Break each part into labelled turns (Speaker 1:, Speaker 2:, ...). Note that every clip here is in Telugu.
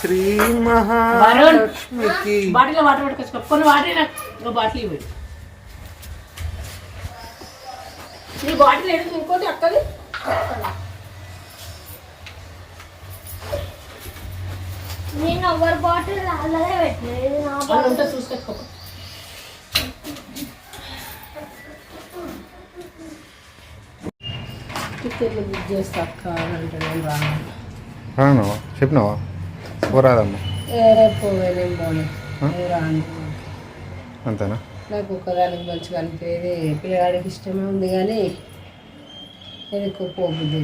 Speaker 1: శ్రీ మహాలక్ష్మికి.
Speaker 2: బాటిలో వాటర్ పట్టుకొచ్చుకో. కొన్ని వాటర్ నాకు. ఇంకో బాటిల్ ఇవ్వండి నీ బాటిల్ ఏడు ఇంకోటి అక్కది?
Speaker 3: నేను ఎవరి బాటిల్ అలాగే పెట్టలేదు నా
Speaker 2: వాళ్ళు
Speaker 3: బాటిల్.
Speaker 2: ఉంటే చూసుకో. టికెట్లు బుక్ చేస్తా అక్క. అంటే నేను రాను
Speaker 1: రానవా? చెప్పినావా? పోరాదమ్మా
Speaker 2: రేపు నేను పోను
Speaker 1: అంతేనా?
Speaker 2: నాకు ఒక్కదానికి మంచిగా అనిపించేది పిల్లగాడికి ఇష్టమే ఉంది కానీ నేను ఎక్కువ పోబుద్ది.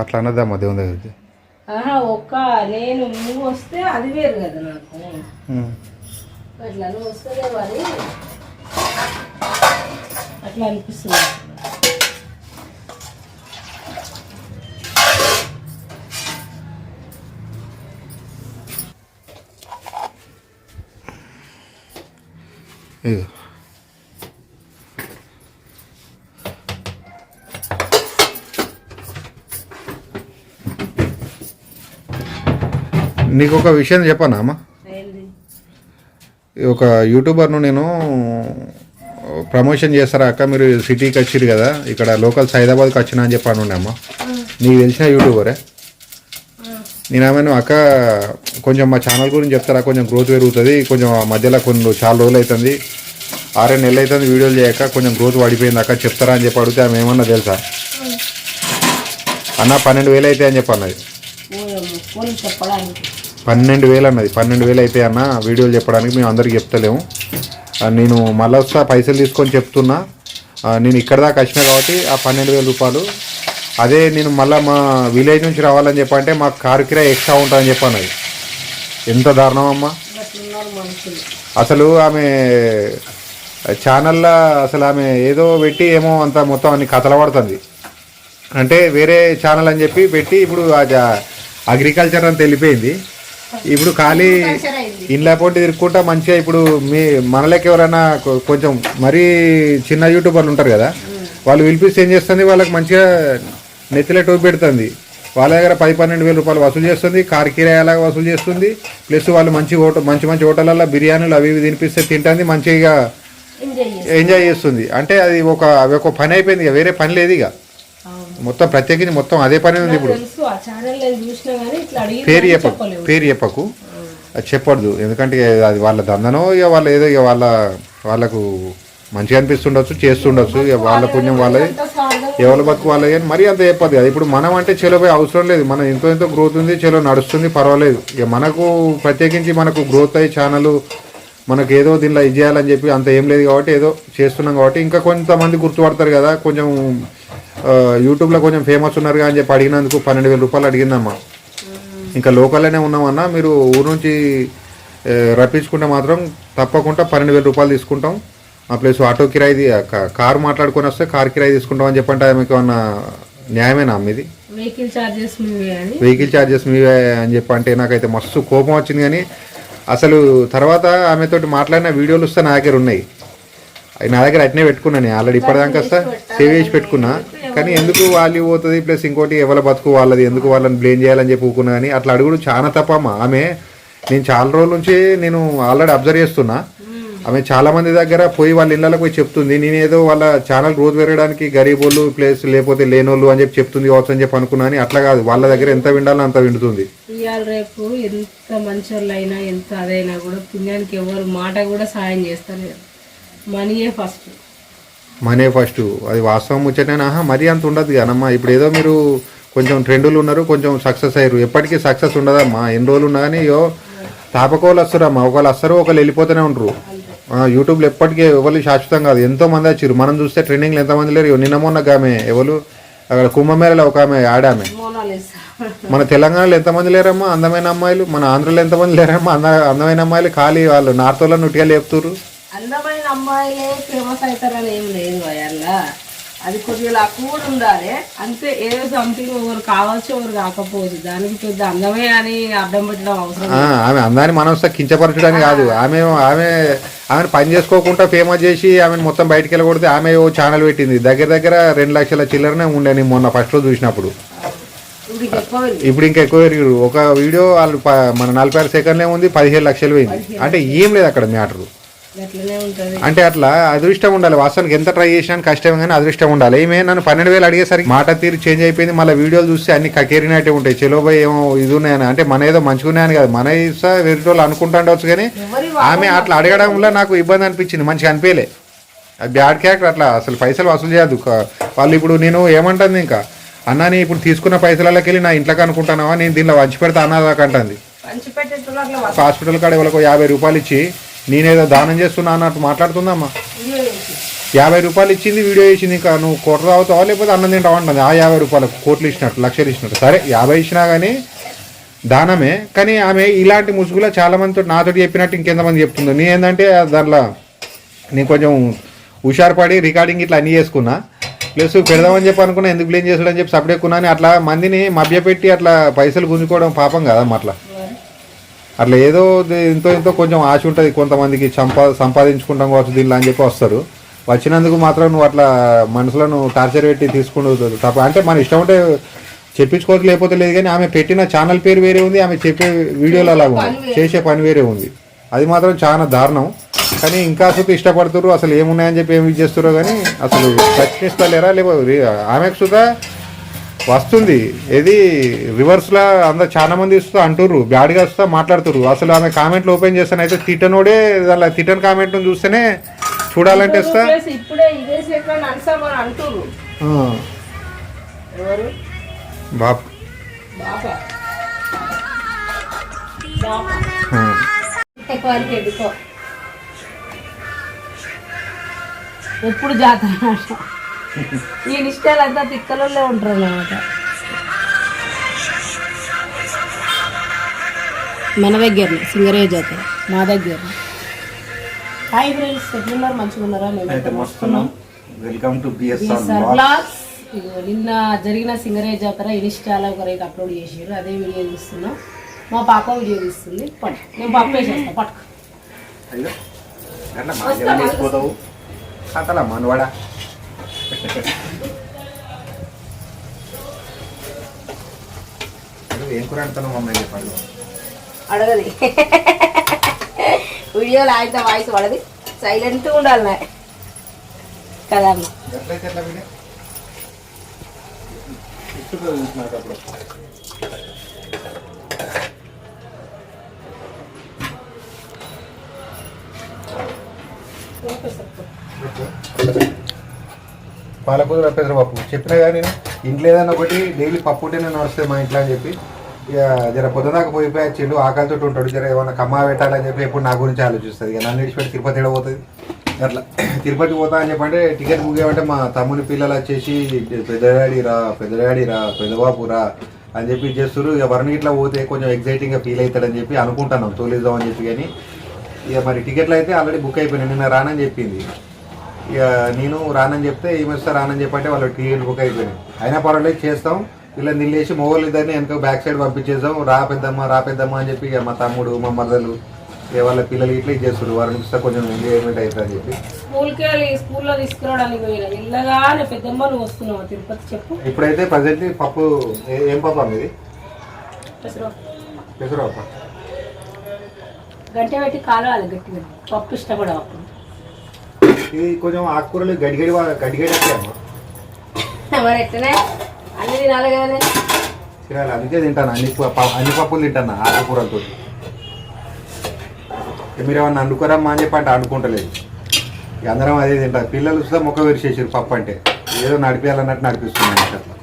Speaker 1: అట్లా అన్నదమ్మా దేవుని దగ్గరికి.
Speaker 2: ఆహా ఒక్క నేను నువ్వు వస్తే అది వేరు కదా నాకు. అట్లా నువ్వు వస్తలేవు అని అట్లా అనిపిస్తుంది.
Speaker 1: ఇదిగో. నీకు ఒక విషయం చెప్పనా అమ్మా? ఒక యూట్యూబర్ను నేను ప్రమోషన్ చేస్తారా అక్క? మీరు సిటీకి వచ్చిరు కదా ఇక్కడ లోకల్ హైదరాబాద్కి వచ్చినా అని చెప్పాను అమ్మ. నీకు తెలిసిన యూట్యూబరే? నేను ఆమెను అక్క కొంచెం మా ఛానల్ గురించి చెప్తారా? కొంచెం గ్రోత్ పెరుగుతుంది కొంచెం మధ్యలో కొన్ని చాలా రోజులు అవుతుంది ఆరే నెలలు అవుతుంది వీడియోలు చేయక కొంచెం గ్రోత్ పడిపోయింది అక్క చెప్తారా అని చెప్పి అడిగితే ఆమె ఏమన్నా తెలుసా? అన్న పన్నెండు వేలు అయితే అని చెప్పి అన్నది. పన్నెండు వేలు అన్నది. పన్నెండు వేలు అయితే అన్న వీడియోలు చెప్పడానికి మేము అందరికి చెప్తలేము. నేను మళ్ళీ వస్తా పైసలు తీసుకొని చెప్తున్నా. నేను ఇక్కడ దాకా వచ్చినా కాబట్టి ఆ పన్నెండు వేల రూపాయలు అదే నేను మళ్ళీ మా విలేజ్ నుంచి రావాలని చెప్పంటే మా కారు కిరాయి ఎక్స్ట్రా ఉంటుందని చెప్పన్నది ఎంత దారుణం అమ్మా? అసలు ఆమె ఛానల్లో అసలు ఆమె ఏదో పెట్టి ఏమో అంత మొత్తం అన్ని కథల పడుతుంది. అంటే వేరే ఛానల్ అని చెప్పి పెట్టి ఇప్పుడు అగ్రికల్చర్ అంత వెళ్ళిపోయింది ఇప్పుడు ఖాళీ ఇండ్ల పొంటి తిరుక్కుంటా మంచిగా ఇప్పుడు మీ మనలోకి ఎవరైనా కొంచెం మరీ చిన్న యూట్యూబర్లు ఉంటారు కదా వాళ్ళు పిలిపిస్తే ఏం చేస్తుంది? వాళ్ళకి మంచిగా నెత్తిలో టోపి పెడుతుంది. వాళ్ళ దగ్గర పది పన్నెండు వేల రూపాయలు వసూలు చేస్తుంది. కార్ కిరాయి అలాగా వసూలు చేస్తుంది. ప్లస్ వాళ్ళు మంచి హోటల్ మంచి మంచి హోటళ్ళల్లో బిర్యానీలు అవి ఇవి తినిపిస్తే తింటుంది మంచిగా
Speaker 2: ఎంజాయ్
Speaker 1: చేస్తుంది. అంటే అది ఒక అవి ఒక పని అయిపోయింది ఇక వేరే పని లేదు ఇక. మొత్తం ప్రత్యేకించి మొత్తం అదే పని ఉంది ఇప్పుడు.
Speaker 2: తెలుసు ఆ ఛానల్ నేను చూసినా కానీ ఇట్లా అడిగి
Speaker 1: పేరు చెప్పకు పేరు చెప్పకు. అది చెప్పొద్దు. ఎందుకంటే అది వాళ్ళ దందనో ఇక వాళ్ళ ఏదో ఇక వాళ్ళ వాళ్ళకు మంచిగా అనిపిస్తుండొచ్చు చేస్తుండొచ్చు. ఇక వాళ్ళ పుణ్యం వాళ్ళది. ఎవరి బతుకు వాళ్ళది కానీ మరీ అంత చెప్పదు కదా. ఇప్పుడు మనం అంటే చెలోపై అవసరం లేదు. మనం ఎంతో ఎంతో గ్రోత్ ఉంది చెలో నడుస్తుంది పర్వాలేదు. ఇక మనకు ప్రత్యేకించి మనకు గ్రోత్ అయ్యి ఛానల్ మనకు ఏదో దీనిలో ఇది చేయాలని చెప్పి అంత ఏం లేదు కాబట్టి ఏదో చేస్తున్నాం కాబట్టి ఇంకా కొంతమంది గుర్తుపడతారు కదా. కొంచెం యూట్యూబ్లో కొంచెం ఫేమస్ ఉన్నారు అని చెప్పి అడిగినందుకు పన్నెండు వేల రూపాయలు అడిగిందమ్మా. ఇంకా లోకల్లోనే ఉన్నామన్నా మీరు ఊరు నుంచి రప్పించుకుంటే మాత్రం తప్పకుండా పన్నెండు వేల రూపాయలు తీసుకుంటాం. ప్లస్ ఆటో కిరాయి కారు మాట్లాడుకొని వస్తే కార్ కిరాయి తీసుకుంటాం అని చెప్పంటే మీకు ఏమన్నా న్యాయమేనా మీది?
Speaker 2: వెహికల్ చార్జెస్ మీవే
Speaker 1: వెహికల్ ఛార్జెస్ మీవే అని చెప్పి అంటే నాకైతే మస్తు కోపం వచ్చింది కానీ అసలు తర్వాత ఆమెతోటి మాట్లాడిన వీడియోలు వస్తే నా దగ్గర ఉన్నాయి. నా దగ్గర అట్నే పెట్టుకున్నా నేను ఆల్రెడీ ఇప్పటిదాకా సేవ్ చేసి పెట్టుకున్నా. కానీ ఎందుకు వాళ్ళు పోతుంది ప్లస్ ఇంకోటి ఎవరి బతుకు వాళ్ళది ఎందుకు వాళ్ళని బ్లేమ్ చేయాలని చెప్పి ఊకున్నా కానీ అట్లా అడుగుడు చాలా తప్పమ్మా ఆమె నేను చాలా రోజుల నుంచి నేను ఆల్రెడీ అబ్జర్వ్ చేస్తున్నా. ఆమె చాలా మంది దగ్గర పోయి వాళ్ళ ఇళ్ళకి పోయి చెప్తుంది నేను ఏదో వాళ్ళ ఛానల్ గ్రోత్ పెరగడానికి గరీబోళ్ళు ప్లేస్ లేకపోతే లేనోళ్ళు అని చెప్పి చెప్తుంది కావచ్చు అని చెప్పి అనుకున్నా కానీ అట్లా కాదు. వాళ్ళ దగ్గర ఎంత విండాలో అంత విండుతుంది.
Speaker 2: ఇవాళ రేపు ఎంత మంచోళ్ళు అయినా ఎంత అదైనా కూడా పుణ్యానికి ఎవరు మాట కూడా సాయం చేస్తలేరు. మనీయే ఫస్ట్
Speaker 1: మనే ఫస్ట్ అది వాస్తవం ముచ్చటేనా మరీ అంత ఉండదు కానమ్మా ఇప్పుడు ఏదో మీరు కొంచెం ట్రెండులు ఉన్నారు కొంచెం సక్సెస్ అయ్యారు. ఎప్పటికీ సక్సెస్ ఉండదమ్మా. ఎన్ని రోజులు ఉన్నా కానీ యో తాపకోళ్ళు వస్తారమ్మా ఒకళ్ళు వస్తారు ఒకళ్ళు వెళ్ళిపోతూనే ఉంటారు యూట్యూబ్లో ఎప్పటికీ ఎవరు శాశ్వతం కాదు. ఎంతో మంది వచ్చారు మనం చూస్తే ట్రెండింగ్లో ఎంతమంది లేరు. నిన్న మొన్న ఆమె ఎవరు? అక్కడ కుంభమేళలో ఒక ఆమె ఆడామె మన తెలంగాణలో ఎంతమంది లేరమ్మా? అందమైన అమ్మాయిలు. మన ఆంధ్రలో ఎంతమంది లేరమ్మా? అంద అందమైన అమ్మాయిలు ఖాళీ వాళ్ళు. నార్త్ వాళ్ళని నుట్టిగా లేపుతురు
Speaker 2: అందమైన అమ్మాయిలే ఫేమస్ అవుతారని ఏం లేదు అది కొద్దిగా లక్ కూడా ఉండాలి. అంతే ఏదో సంథింగ్ ఒకరు కావచ్చు ఒకరు కాకపోవచ్చు దానికి పెద్ద అందమే అని అడ్డం పెట్టడం అవసరం
Speaker 1: ఆమె అందాన్ని మనం కించపరచడానికి కాదు. ఆమె ఆమె ఆమెను పని చేసుకోకుండా ఫేమస్ చేసి ఆమెను మొత్తం బయటికి వెళ్ళకూడదు ఆమె ఓ ఛానల్ పెట్టింది. దగ్గర దగ్గర రెండు లక్షల చిల్లరనే ఉండే నేను మొన్న ఫస్ట్ రోజు చూసినప్పుడు.
Speaker 2: ఇప్పుడు ఇక ఎక్కువ
Speaker 1: పెరిగారు ఒక వీడియో వాళ్ళు మన నలభై ఆరు సెకండ్లే ఉంది పదిహేను లక్షలు పోయింది. అంటే ఏం లేదు అక్కడ మ్యాటర్. అంటే అట్లా అదృష్టం ఉండాలి. వాస్తవానికి ఎంత ట్రై చేసినా కష్టం కానీ అదృష్టం ఉండాలి. ఏమే నన్ను పన్నెండు వేలు అడిగేసరికి మాట తీరు చేంజ్ అయిపోయింది. మళ్ళీ వీడియోలు చూస్తే అన్ని కకేరినట్టే ఉంటాయి. చెలోబాయ్ ఏమో ఇది ఉన్నాయని. అంటే మన ఏదో మంచిగా ఉన్నాయని కాదు. మన ఇస్తా వేరే వాళ్ళు అనుకుంటుండవచ్చు కానీ ఆమె అట్లా అడగడం వల్ల నాకు ఇబ్బంది అనిపించింది. మంచిగా అనిపించలే. అది బ్యాడ్ క్యారెక్టర్ అట్లా. అసలు పైసలు వసూలు చేయద్దు. క- వాళ్ళు ఇప్పుడు నేను ఏమంటుంది ఇంకా? అన్నాని ఇప్పుడు తీసుకున్న పైసలకి వెళ్ళి నా ఇంట్లోకి అనుకుంటున్నావా? నేను దీనిలో వంచి పెడతా అన్నదాకా అంటుంది.
Speaker 2: పంచి పెట్టేట్టుగా అట్లా
Speaker 1: ఒక హాస్పిటల్ కాడ వాళ్ళకు యాభై రూపాయలు ఇచ్చి నేనేదో దానం చేస్తున్నా అన్నట్టు మాట్లాడుతుందమ్మా. యాభై రూపాయలు ఇచ్చింది వీడియో ఇచ్చింది ఇంకా నువ్వు కోట్ల తాగుతావా లేకపోతే అన్నం తింటావా అంటుంది. ఆ యాభై రూపాయలకు కోట్లు ఇచ్చినట్టు లక్షలు ఇచ్చినట్టు. సరే యాభై ఇచ్చినా కానీ దానమే. కానీ ఆమె ఇలాంటి ముసుగులో చాలామందితో నాతో చెప్పినట్టు ఇంకెంతమంది చెప్తుందో. నేను ఏంటంటే దాంట్లో నేను కొంచెం హుషారుపడి రికార్డింగ్ ఇట్లా అన్నీ చేసుకున్నా. ప్లస్ పెడదామని చెప్పి అనుకున్నా ఎందుకు బ్లేం చేసాడని చెప్పి సపరేట్ కొన్నాను అట్లా మందిని మభ్యపెట్టి అట్లా పైసలు గుంజుకోవడం పాపం కదమ్మా అట్లా. అట్లా ఏదో ఇంతో ఇంతో కొంచెం ఆశ ఉంటుంది. కొంతమందికి సంపా సంపాదించుకుంటాం కావచ్చు దీనిలో అని చెప్పి వస్తారు. వచ్చినందుకు మాత్రం నువ్వు అట్లా మనసులో నువ్వు టార్చర్ పెట్టి తీసుకుంటూ తప్ప అంటే మన ఇష్టం ఉంటే చెప్పించుకోవచ్చు లేకపోతే లేదు కానీ ఆమె పెట్టిన ఛానల్ పేరు వేరే ఉంది ఆమె చెప్పే వీడియోలు అలాగ ఉంది చేసే పని వేరే ఉంది. అది మాత్రం చాలా దారుణం. కానీ ఇంకా అసలు ఇష్టపడుతున్నారు అసలు ఏమున్నాయని చెప్పి ఏమి చేస్తారో కానీ అసలు ప్రశ్నిస్తలేరా లేకపోతే ఆమెకు సుధా వస్తుంది. ఏది రివర్స్లో అందరు చాలా మంది ఇస్తూ అంటుర్రు. బ్యాడ్గా వస్తా మాట్లాడుతుర్రు. అసలు ఆమె కామెంట్లు ఓపెన్ చేస్తాను అయితే తిట్టనోడే దానిలో తిట్టని కామెంట్ చూస్తేనే చూడాలంటే
Speaker 2: ఎవరు?
Speaker 1: బాప్
Speaker 2: ఎప్పుడు జాతర అన్నమాట. ఈ నిష్ఠాలంతా తిక్కలలో ఉంటారు అన్నమాట మన దగ్గరనే సింగరే జాతర మా దగ్గర హాయ్ ఫ్రెండ్స్ ఎట్లున్నారు మంచిగా ఉన్నారా? మేము వస్తున్నాం
Speaker 1: వెల్కమ్ టు
Speaker 2: బిఎస్ఆర్ బ్లాగ్స్ నిన్న జరిగిన సింగరే జాతర ఇన్స్టాలో ఒక రేపు అప్లోడ్ చేసారు అదే వీడియో చూస్తున్నాం. మా పాప వీడియో తీస్తుంది. పట్టు. నేను పప్పు వేసేస్తా పట్టుకు
Speaker 1: అట్లా మనవాడా? ఏం కూర అంటున్నావు మమ్మల్ని చెప్పండి
Speaker 2: అడగది. వీడియోలో ఆయన వాయిస్ పడది. సైలెంట్గా ఉండాలి నా కదా అమ్మ?
Speaker 1: ఎట్లయితే ఎట్లా వీడియో ఇసుక చూసినాక అప్పుడు పాలకూర పెసర పప్పు చెప్పినా కానీ ఇంట్లో ఏదైనా ఒకటి డైలీ పప్పు ఉంటేనే నడుస్తుంది మా ఇంట్లో అని చెప్పి ఇక జర పొద్దునాక పోయిపోయి చెల్లు ఆకలితో ఉంటాడు జర ఏమైనా కమ్మా పెట్టాలని చెప్పి ఎప్పుడు నా గురించి ఆలోచిస్తుంది. ఇక నన్ను విడిచిపెట్టి తిరుపతి పోతుంది? అట్లా. తిరుపతి పోతా అని చెప్పంటే టికెట్ బుక్ చేయమంటే మా తమ్ముని పిల్లలు వచ్చేసి పెద్ద డాడీ రా పెద్ద డాడీ రా పెద్దబాబు రా అని చెప్పి చేస్తారు ఇక వరుణ్ ఇట్లా పోతే కొంచెం ఎగ్జైటింగ్గా ఫీల్ అవుతాడని చెప్పి అనుకుంటున్నాం. తోలిద్దాం అని చెప్పి కానీ ఇక మరి టికెట్లు అయితే ఆల్రెడీ బుక్ అయిపోయినాయి. నిన్న రానని చెప్పింది. ఇక నేను రానని చెప్తే ఈమె వస్తా రానని చెప్పంటే వాళ్ళు టికెట్ బుక్ అయిపోయినాయి. అయినా పర్వాలేదు చేస్తాం. వీళ్ళని నిల్లేసి మొగోళ్ళు ఇద్దరిని వెనక బ్యాక్ సైడ్ పంపించేసాం రా పెద్దమ్మ రా పెద్దమ్మ అని చెప్పి ఇక మా తమ్ముడు మా మరదలు ఇక వాళ్ళ పిల్లలు ఇట్లా ఇచ్చేస్తారు వారిని ఇస్తే కొంచెం ఎంజాయ్మెంట్ అవుతుంది అని చెప్పి.
Speaker 2: స్కూల్కి వెళ్ళి స్కూల్లో తీసుకురావడానికి పోయినా? ఇల్లగానే పెద్దమ్మ నువ్వు వస్తున్నావు? తిరుపతి చెప్పు.
Speaker 1: ఇప్పుడైతే ప్రజెంట్ పప్పు ఏ- పప్పు అమ్మ ఇది
Speaker 2: పెసరు
Speaker 1: పెసరపప్పు.
Speaker 2: గంట పెట్టి కాలవాలి గట్టిగా. పప్పు ఇష్టపడవు అప్పుడు.
Speaker 1: ఇది కొంచెం ఆకుకూరలు గడిగడి గడిగడి
Speaker 2: మరి ఎట్లనే? అన్ని తినాలి
Speaker 1: అందుకే తింటాను. అన్ని అన్ని పప్పులు తింటాను ఆకుకూరలతో. మీరు ఏమన్నా వండుకోరమ్మా అని చెప్పి అంటే వండుకుంటలేదు. ఇక అందరం అదే తింటాం. పిల్లలు వస్తే మొక్క విరిచేసారు పప్పు అంటే. ఏదో నడిపేయాలన్నట్టు నడిపిస్తున్నాను అట్లా.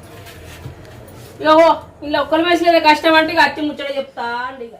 Speaker 2: ఇక ఓ ఇలా ఒక్కరి వేసేది కష్టం అంటే ఇక అచ్చి ముచ్చట చెప్తా అండి ఇక